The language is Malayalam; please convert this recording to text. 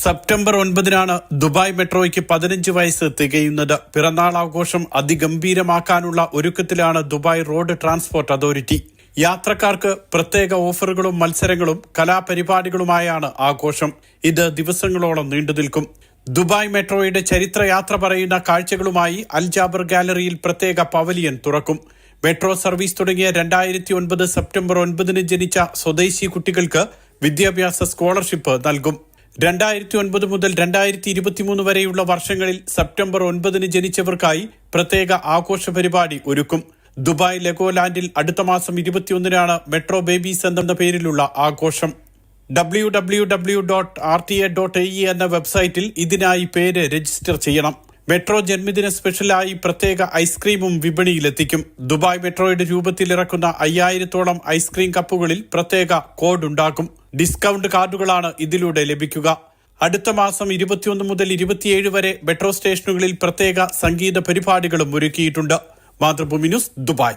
സെപ്റ്റംബർ ഒൻപതിനാണ് ദുബായ് മെട്രോയ്ക്ക് പതിനഞ്ച് വയസ്സ് തികയുന്നത്. പിറന്നാൾ ആഘോഷം അതിഗംഭീരമാക്കാനുള്ള ഒരുക്കത്തിലാണ് ദുബായ് റോഡ് ട്രാൻസ്പോർട്ട് അതോറിറ്റി. യാത്രക്കാർക്ക് പ്രത്യേക ഓഫറുകളും മത്സരങ്ങളും കലാപരിപാടികളുമായാണ് ആഘോഷം. ഇത് ദിവസങ്ങളോളം നീണ്ടുനിൽക്കും ദുബായ് മെട്രോയുടെ ചരിത്രയാത്ര പറയുന്ന കാഴ്ചകളുമായി അൽജാബർ ഗാലറിയിൽ പ്രത്യേക പവലിയൻ തുറക്കും. മെട്രോ സർവീസ് തുടങ്ങിയ രണ്ടായിരത്തി ഒൻപത് സെപ്റ്റംബർ ഒൻപതിന് ജനിച്ച സ്വദേശി കുട്ടികൾക്ക് വിദ്യാഭ്യാസ സ്കോളർഷിപ്പ് നൽകും. രണ്ടായിരത്തി ഒൻപത് മുതൽ രണ്ടായിരത്തി ഇരുപത്തിമൂന്ന് വരെയുള്ള വർഷങ്ങളിൽ സെപ്റ്റംബർ ഒൻപതിന് ജനിച്ചവർക്കായി പ്രത്യേക ആഘോഷ പരിപാടി ഒരുക്കും. ദുബായ് ലെഗോലാൻഡിൽ അടുത്ത മാസം ഇരുപത്തിയൊന്നിനാണ് മെട്രോ ബേബീസ് എന്ന പേരിലുള്ള ആഘോഷം. W W W dot R T A dot A എന്ന വെബ്സൈറ്റിൽ ഇതിനായി പേര് രജിസ്റ്റർ ചെയ്യണം. മെട്രോ ജന്മദിന സ്പെഷ്യലായി പ്രത്യേക ഐസ്ക്രീമും വിപണിയിലെത്തിക്കും. ദുബായ് മെട്രോയുടെ രൂപത്തിൽ ഇറക്കുന്ന അയ്യായിരത്തോളം ഐസ്ക്രീം കപ്പുകളിൽ പ്രത്യേക കോഡ് ഉണ്ടാക്കും ഡിസ്കൗണ്ട് കാർഡുകളാണ് ഇതിലൂടെ ലഭിക്കുക. അടുത്ത മാസം ഇരുപത്തിയൊന്ന് മുതൽ ഇരുപത്തിയേഴ് വരെ മെട്രോ സ്റ്റേഷനുകളിൽ പ്രത്യേക സംഗീത പരിപാടികളും ഒരുക്കിയിട്ടുണ്ട്. Mathrubhumi news Dubai.